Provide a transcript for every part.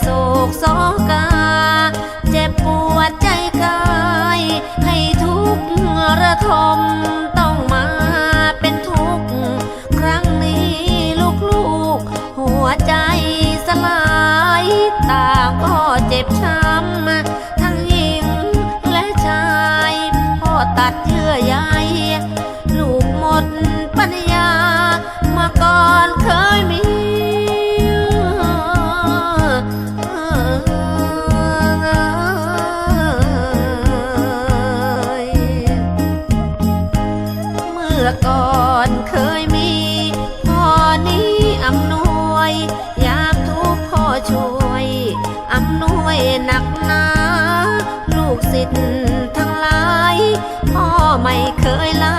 โศกสอกา เจ็บปวดใจกาย ให้ทุกข์ระทมต้องมาเป็นทุกข์ครั้งนี้ลูกๆ หัวใจสลายตางก็เจ็บช้ำทั้งหญิงและชายพ่อตัดเยื่อใย อก่อนเคยมีพ่อนี้อำนวยยามทุกพ่อช่วยอำนวยหนักหนาลูกศิษย์ทั้งหลาย พ่อไม่เคยลา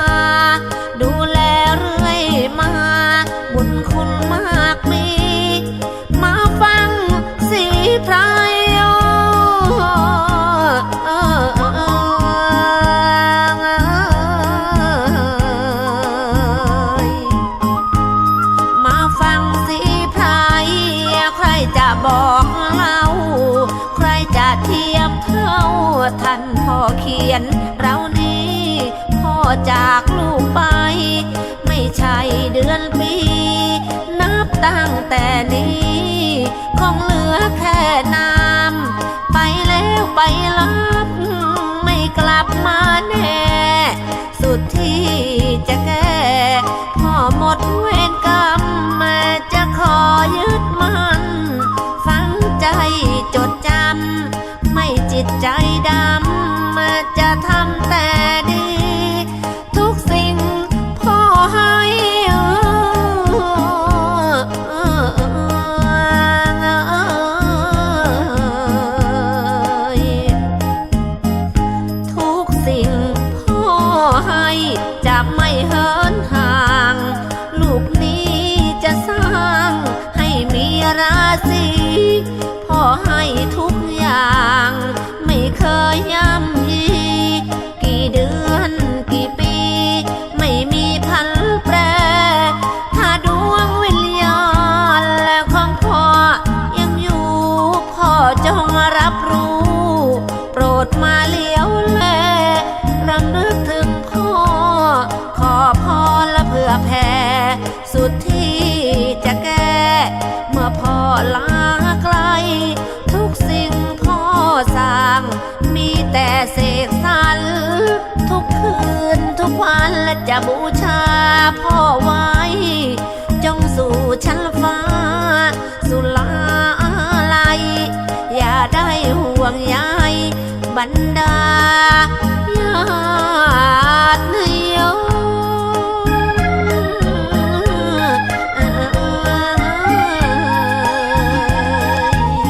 ยนเรานี้พ่อจากลูกไป ไม่ใช่เดือนปี นับตั้งแต่นี้ คงเหลือแค่น้ำไปแล้วไปรับ ไม่กลับมาแน่ สุดที่จะแก้พ่อหมดเวรกรรมมาจะขอยึดมันฟังใจจดจำไม่จิตใจดำ ให้จะไม่เหินห่าง ลูกนี้จะสร้างให้มีราศีพ่อให้ทุกอย่าง ไม่เคยย่ำยีกี่เดือนกี่ปี ไม่มีพันแปร ถ้าดวงวิญญาณและของพ่อยังอยู่พ่อจงรับรู้ โปรดมาเลี้ยวแลรำลึก แต่เสกสรรทุกคืนทุกวันและจะบูชาพ่อไว้ จงสู่ชั้นฟ้า สุลาไลอย่าได้ห่วงใยบรรดา